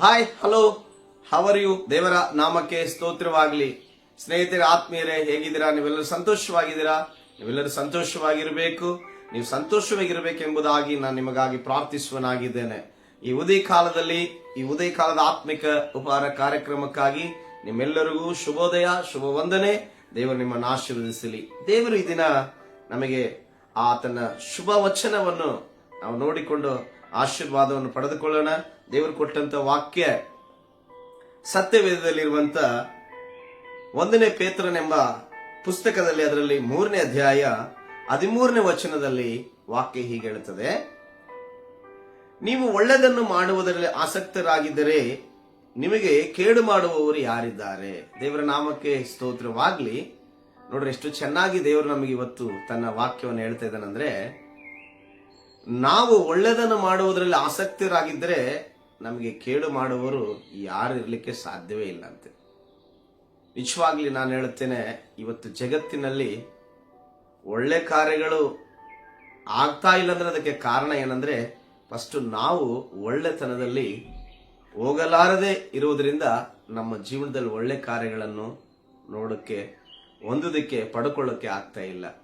Hi hello how are you ದೇವರ ನಾಮಕ್ಕೆ ಸ್ತೋತ್ರವಾಗಲಿ. ಸ್ನೇಹಿತರ, ಆತ್ಮೀಯರೇ, ಹೇಗಿದ್ದೀರಾ? ನೀವೆಲ್ಲರೂ ಸಂತೋಷವಾಗಿದ್ದೀರಾ? ನೀವೆಲ್ಲರೂ ಸಂತೋಷವಾಗಿರಬೇಕು. ನೀವು ಸಂತೋಷವಾಗಿರಬೇಕೆಂಬುದಾಗಿ ನಾನು ನಿಮಗಾಗಿ ಪ್ರಾರ್ಥಿಸುವನಾಗಿದ್ದೇನೆ. ಈ ಉದಯ ಕಾಲದಲ್ಲಿ, ಈ ಉದಯ ಕಾಲದ ಆತ್ಮಿಕ ಉಪಹಾರ ಕಾರ್ಯಕ್ರಮಕ್ಕಾಗಿ ನಿಮ್ಮೆಲ್ಲರಿಗೂ ಶುಭೋದಯ ಶುಭ ವಂದನೆ ದೇವರು ನಿಮ್ಮನ್ನು ಆಶೀರ್ವದಿಸಲಿ. ದೇವರು ಈ ದಿನ ನಮಗೆ ಆತನ ಶುಭ ವಚನವನ್ನು ನಾವು ನೋಡಿಕೊಂಡು ಆಶೀರ್ವಾದವನ್ನು ಪಡೆದುಕೊಳ್ಳೋಣ. ದೇವರು ಕೊಟ್ಟಂತ ವಾಕ್ಯ ಸತ್ಯವೇದದಲ್ಲಿರುವಂತ ಒಂದನೇ ಪೇತ್ರನೆಂಬ ಪುಸ್ತಕದಲ್ಲಿ ಅದರಲ್ಲಿ ಮೂರನೇ ಅಧ್ಯಾಯ ಹದಿಮೂರನೇ ವಚನದಲ್ಲಿ ವಾಕ್ಯ ಹೀಗೆ ಹೇಳುತ್ತದೆ. ನೀವು ಒಳ್ಳೆಯದನ್ನು ಮಾಡುವುದರಲ್ಲಿ ಆಸಕ್ತರಾಗಿದ್ದರೆ ನಿಮಗೆ ಕೇಡು ಮಾಡುವವರು ಯಾರಿದ್ದಾರೆ? ದೇವರ ನಾಮಕ್ಕೆ ಸ್ತೋತ್ರವಾಗ್ಲಿ. ನೋಡ್ರಿ, ಎಷ್ಟು ಚೆನ್ನಾಗಿ ದೇವರು ನಮಗೆ ಇವತ್ತು ತನ್ನ ವಾಕ್ಯವನ್ನು ಹೇಳ್ತಾ ಇದ್ದಾನಂದ್ರೆ ನಾವು ಒಳ್ಳೆಯದನ್ನು ಮಾಡುವುದರಲ್ಲಿ ಆಸಕ್ತರಾಗಿದ್ದರೆ ನಮಗೆ ಕೇಡು ಮಾಡುವವರು ಯಾರು ಇರಲಿಕ್ಕೆ ಸಾಧ್ಯವೇ ಇಲ್ಲ ಅಂತೆ. ನಿಜವಾಗ್ಲಿ ನಾನು ಹೇಳುತ್ತೇನೆ, ಇವತ್ತು ಜಗತ್ತಿನಲ್ಲಿ ಒಳ್ಳೆ ಕಾರ್ಯಗಳು ಆಗ್ತಾ ಇಲ್ಲ ಅಂದ್ರೆ ಅದಕ್ಕೆ ಕಾರಣ ಏನಂದ್ರೆ, ಫಸ್ಟ್ ನಾವು ಒಳ್ಳೆತನದಲ್ಲಿ ಹೋಗಲಾರದೆ ಇರುವುದರಿಂದ ನಮ್ಮ ಜೀವನದಲ್ಲಿ ಒಳ್ಳೆ ಕಾರ್ಯಗಳನ್ನು ನೋಡೋಕ್ಕೆ, ಹೊಂದೋದಕ್ಕೆ, ಪಡ್ಕೊಳ್ಳೋಕ್ಕೆ ಆಗ್ತಾ ಇಲ್ಲ.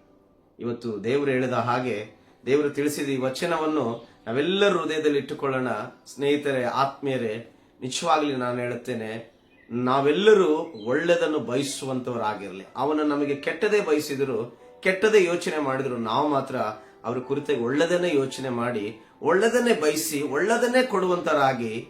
ಇವತ್ತು ದೇವರು ಹೇಳಿದ ಹಾಗೆ ದೇವರು ತಿಳಿಸಿದ ಈ ವಚನವನ್ನು ನಾವೆಲ್ಲರೂ ಹೃದಯದಲ್ಲಿ ಇಟ್ಟುಕೊಳ್ಳೋಣ. ಸ್ನೇಹಿತರೆ, ಆತ್ಮೀಯರೇ, ನಿಜವಾಗ್ಲಿ ನಾನು ಹೇಳುತ್ತೇನೆ, ನಾವೆಲ್ಲರೂ ಒಳ್ಳೆಯದನ್ನು ಬಯಸುವಂತವರಾಗಿರಲಿ. ಅವನು ನಮಗೆ ಕೆಟ್ಟದೇ ಬಯಸಿದ್ರು, ಕೆಟ್ಟದೇ ಯೋಚನೆ ಮಾಡಿದ್ರು ನಾವು ಮಾತ್ರ ಅವ್ರ ಕುರಿತಾಗಿ ಒಳ್ಳೆದನ್ನೇ ಯೋಚನೆ ಮಾಡಿ ಒಳ್ಳೆದನ್ನೇ ಬಯಸಿ ಒಳ್ಳೆದನ್ನೇ ಕೊಡುವಂತರಾಗಿ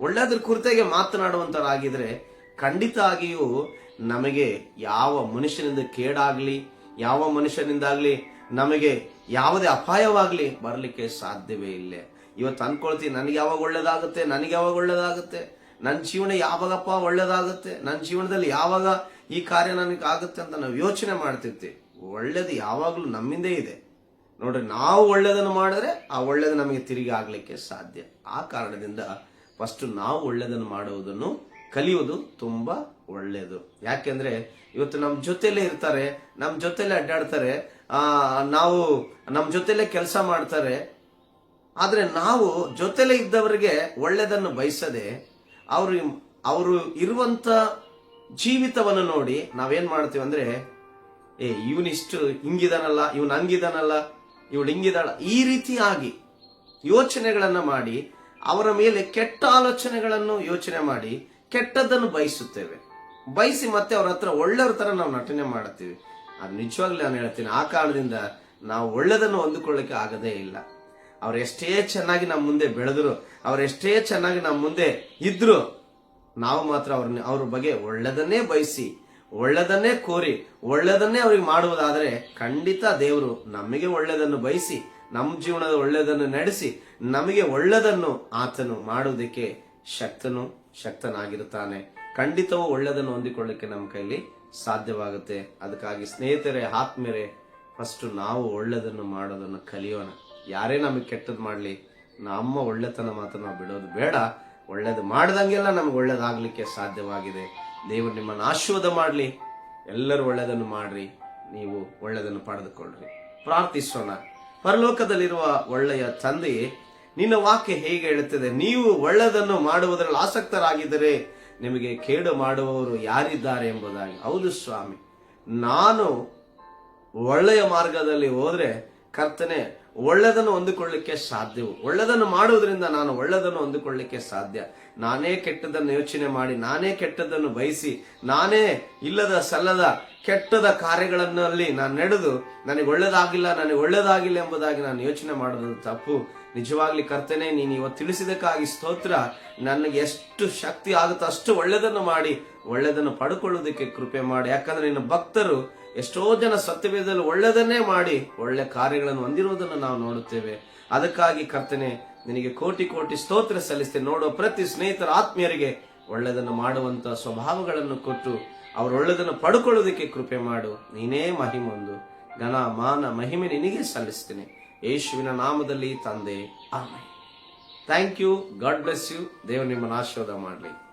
ಒಳ್ಳೆದ್ರ ಕುರಿತಾಗೆ ಮಾತನಾಡುವಂತರಾಗಿದ್ರೆ ಖಂಡಿತ ಆಗಿಯೂ ನಮಗೆ ಯಾವ ಮನುಷ್ಯನಿಂದ ಕೇಡಾಗ್ಲಿ ಯಾವ ಮನುಷ್ಯನಿಂದಾಗ್ಲಿ ನಮಗೆ ಯಾವುದೇ ಅಪಾಯವಾಗ್ಲಿ ಬರಲಿಕ್ಕೆ ಸಾಧ್ಯವೇ ಇಲ್ಲ. ಇವತ್ತು ಅನ್ಕೊಳ್ತೀನಿ ನನಗೆ ಯಾವಾಗ ಒಳ್ಳೇದಾಗುತ್ತೆ? ನನಗೆ ಯಾವಾಗ ಒಳ್ಳೇದಾಗುತ್ತೆ? ನನ್ನ ಜೀವನ ಯಾವಾಗಪ್ಪ ಒಳ್ಳೇದಾಗುತ್ತೆ? ನನ್ನ ಜೀವನದಲ್ಲಿ ಯಾವಾಗ ಈ ಕಾರ್ಯ ನನಗೆ ಆಗುತ್ತೆ ಅಂತ ನಾವು ಯೋಚನೆ ಮಾಡ್ತಿರ್ತೀವಿ. ಒಳ್ಳೇದು ಯಾವಾಗಲೂ ನಮ್ಮಿಂದೇ ಇದೆ. ನೋಡ್ರಿ, ನಾವು ಒಳ್ಳೇದನ್ನು ಮಾಡಿದ್ರೆ ಆ ಒಳ್ಳೇದು ನಮಗೆ ತಿರುಗಿ ಆಗಲಿಕ್ಕೆ ಸಾಧ್ಯ. ಆ ಕಾರಣದಿಂದ ಫಸ್ಟ್ ನಾವು ಒಳ್ಳೇದನ್ನು ಮಾಡುವುದನ್ನು ಕಲಿಯುವುದು ತುಂಬಾ ಒಳ್ಳೇದು. ಯಾಕೆಂದ್ರೆ ಇವತ್ತು ನಮ್ಮ ಜೊತೆಲೇ ಇರ್ತಾರೆ ನಮ್ಮ ಜೊತೆಲೇ ಅಡ್ಡಾಡ್ತಾರೆ ನಾವು ನಮ್ಮ ಜೊತೆಲೇ ಕೆಲಸ ಮಾಡ್ತಾರೆ. ಆದರೆ ನಾವು ಜೊತೆಲೇ ಇದ್ದವರಿಗೆ ಒಳ್ಳೆಯದನ್ನು ಬಯಸದೆ, ಅವರು ಅವರು ಇರುವಂತ ಜೀವಿತವನ್ನು ನೋಡಿ ನಾವೇನು ಮಾಡ್ತೀವಿ ಅಂದ್ರೆ, ಏ ಇವನಿಷ್ಟು ಹಿಂಗಿದಾನಲ್ಲ, ಇವನ್ ಹಂಗಿದಾನಲ್ಲ, ಇವಳು ಹಿಂಗಿದಾಳ, ಈ ರೀತಿಯಾಗಿ ಯೋಚನೆಗಳನ್ನು ಮಾಡಿ, ಅವರ ಮೇಲೆ ಕೆಟ್ಟ ಆಲೋಚನೆಗಳನ್ನು ಯೋಚನೆ ಮಾಡಿ, ಕೆಟ್ಟದ್ದನ್ನು ಬಯಸುತ್ತೇವೆ. ಬಯಸಿ ಮತ್ತೆ ಅವ್ರ ಹತ್ರ ಒಳ್ಳೆಯವ್ರ ಥರ ನಾವು ನಟನೆ ಮಾಡ್ತೀವಿ. ಅದು ನಿಜವಾಗ್ಲೂ ನಾನು ಹೇಳ್ತೀನಿ, ಆ ಕಾರಣದಿಂದ ನಾವು ಒಳ್ಳೆದನ್ನು ಹೊಂದಿಕೊಳ್ಳಕ್ಕೆ ಆಗದೇ ಇಲ್ಲ. ಅವ್ರು ಎಷ್ಟೇ ಚೆನ್ನಾಗಿ ನಮ್ಮ ಮುಂದೆ ಬೆಳೆದ್ರು, ಅವ್ರು ಎಷ್ಟೇ ಚೆನ್ನಾಗಿ ನಮ್ಮ ಮುಂದೆ ಇದ್ರು, ನಾವು ಮಾತ್ರ ಅವ್ರನ್ನ ಅವ್ರ ಬಗ್ಗೆ ಒಳ್ಳೆದನ್ನೇ ಬಯಸಿ, ಒಳ್ಳೆದನ್ನೇ ಕೋರಿ, ಒಳ್ಳೆದನ್ನೇ ಅವ್ರಿಗೆ ಮಾಡುವುದಾದರೆ ಖಂಡಿತ ದೇವರು ನಮಗೆ ಒಳ್ಳೆದನ್ನು ಬಯಸಿ ನಮ್ಮ ಜೀವನದ ಒಳ್ಳೆದನ್ನು ನಡೆಸಿ, ನಮಗೆ ಒಳ್ಳೆದನ್ನು ಆತನು ಮಾಡುವುದಕ್ಕೆ ಶಕ್ತನು, ಶಕ್ತನಾಗಿರುತ್ತಾನೆ. ಖಂಡಿತವೂ ಒಳ್ಳೆಯದನ್ನು ಹೊಂದಿಕೊಳ್ಳಿಕ್ಕೆ ನಮ್ಮ ಕೈಯಲ್ಲಿ ಸಾಧ್ಯವಾಗುತ್ತೆ. ಅದಕ್ಕಾಗಿ ಸ್ನೇಹಿತರೆ, ಆತ್ಮೀಯರೇ ಫಸ್ಟ್ ನಾವು ಒಳ್ಳೆಯದನ್ನು ಮಾಡೋದನ್ನು ಕಲಿಯೋಣ. ಯಾರೇ ನಮಗೆ ಕೆಟ್ಟದ್ದು ಮಾಡಲಿ, ನಮ್ಮ ಒಳ್ಳೆತನ ಮಾತ್ರ ನಾವು ಬಿಡೋದು ಬೇಡ. ಒಳ್ಳೇದು ಮಾಡ್ದಂಗೆಲ್ಲ ನಮ್ಗೆ ಒಳ್ಳೇದಾಗಲಿಕ್ಕೆ ಸಾಧ್ಯವಾಗಿದೆ. ದೇವರು ನಿಮ್ಮನ್ನು ಆಶೀರ್ವಾದ ಮಾಡಲಿ. ಎಲ್ಲರೂ ಒಳ್ಳೆಯದನ್ನು ಮಾಡ್ರಿ. ನೀವು ಒಳ್ಳೆಯದನ್ನು ಪಡೆದುಕೊಳ್ಳ್ರಿ. ಪ್ರಾರ್ಥಿಸೋಣ. ಪರಲೋಕದಲ್ಲಿರುವ ಒಳ್ಳೆಯ ತಂದೆಯೇ, ನಿನ್ನ ವಾಕ್ಯ ಹೇಗೆ ಹೇಳುತ್ತದೆ? ನೀವು ಒಳ್ಳೆಯದನ್ನು ಮಾಡುವುದರಲ್ಲಿ ಆಸಕ್ತರಾಗಿದ್ದರೆ ನಿಮಗೆ ಕೇಡು ಮಾಡುವವರು ಯಾರಿದ್ದಾರೆ ಎಂಬುದಾಗಿ. ಹೌದು ಸ್ವಾಮಿ. ನಾನು ಒಳ್ಳೆಯ ಮಾರ್ಗದಲ್ಲಿ ಹೋದರೆ ಕರ್ತನೆ ಒಳ್ಳೆದನ್ನು ಹೊಂದಿಕೊಳ್ಳಿಕ್ಕೆ ಸಾಧ್ಯವು. ಒಳ್ಳೆದನ್ನು ಮಾಡುವುದರಿಂದ ನಾನು ಒಳ್ಳೆದನ್ನು ಹೊಂದಿಕೊಳ್ಳಿಕ್ಕೆ ಸಾಧ್ಯ. ನಾನೇ ಕೆಟ್ಟದನ್ನು ಯೋಚನೆ ಮಾಡಿ, ನಾನೇ ಕೆಟ್ಟದನ್ನು ಬಯಸಿ, ನಾನೇ ಇಲ್ಲದ ಸಲ್ಲದ ಕೆಟ್ಟದ ಕಾರ್ಯಗಳನ್ನಲ್ಲಿ ನಾನು ನಡೆದು, ನನಗೆ ಒಳ್ಳೇದಾಗಿಲ್ಲ ನನಗೆ ಒಳ್ಳೇದಾಗಿಲ್ಲ ಎಂಬುದಾಗಿ ನಾನು ಯೋಚನೆ ಮಾಡೋದು ತಪ್ಪು. ನಿಜವಾಗ್ಲಿ ಕರ್ತನೆ, ನೀನು ಇವತ್ತು ತಿಳಿಸಿದಕ್ಕಾಗಿ ಸ್ತೋತ್ರ. ನನಗೆ ಎಷ್ಟು ಶಕ್ತಿ ಆಗುತ್ತೋ ಅಷ್ಟು ಒಳ್ಳೆದನ್ನು ಮಾಡಿ, ಒಳ್ಳೆದನ್ನು ಪಡ್ಕೊಳ್ಳೋದಕ್ಕೆ ಕೃಪೆ ಮಾಡಿ. ಯಾಕಂದ್ರೆ ನಿನ್ನ ಭಕ್ತರು ಎಷ್ಟೋ ಜನ ಸತ್ಯವೇದದಲ್ಲಿ ಒಳ್ಳೆಯದನ್ನೇ ಮಾಡಿ ಒಳ್ಳೆ ಕಾರ್ಯಗಳನ್ನು ಹೊಂದಿರುವುದನ್ನು ನಾವು ನೋಡುತ್ತೇವೆ. ಅದಕ್ಕಾಗಿ ಕರ್ತನೆ, ನಿನಗೆ ಕೋಟಿ ಕೋಟಿ ಸ್ತೋತ್ರ ಸಲ್ಲಿಸ್ತೇನೆ. ನೋಡುವ ಪ್ರತಿ ಸ್ನೇಹಿತರ ಆತ್ಮೀಯರಿಗೆ ಒಳ್ಳೆಯದನ್ನು ಮಾಡುವಂತ ಸ್ವಭಾವಗಳನ್ನು ಕೊಟ್ಟು ಅವರು ಒಳ್ಳೆಯದನ್ನು ಪಡ್ಕೊಳ್ಳೋದಕ್ಕೆ ಕೃಪೆ ಮಾಡು. ನೀನೇ ಮಹಿಮೊಂದು. ಘನ, ಮಾನ, ಮಹಿಮೆ ನಿನಗೆ ಸಲ್ಲಿಸ್ತೇನೆ. ಯೇಸುವಿನ ನಾಮದಲ್ಲಿ ತಂದೆ. ಆಮೆ thank you God bless you ದೇವರು ನಿಮ್ಮನ್ನು ಆಶೀರ್ವಾದ ಮಾಡಲಿ.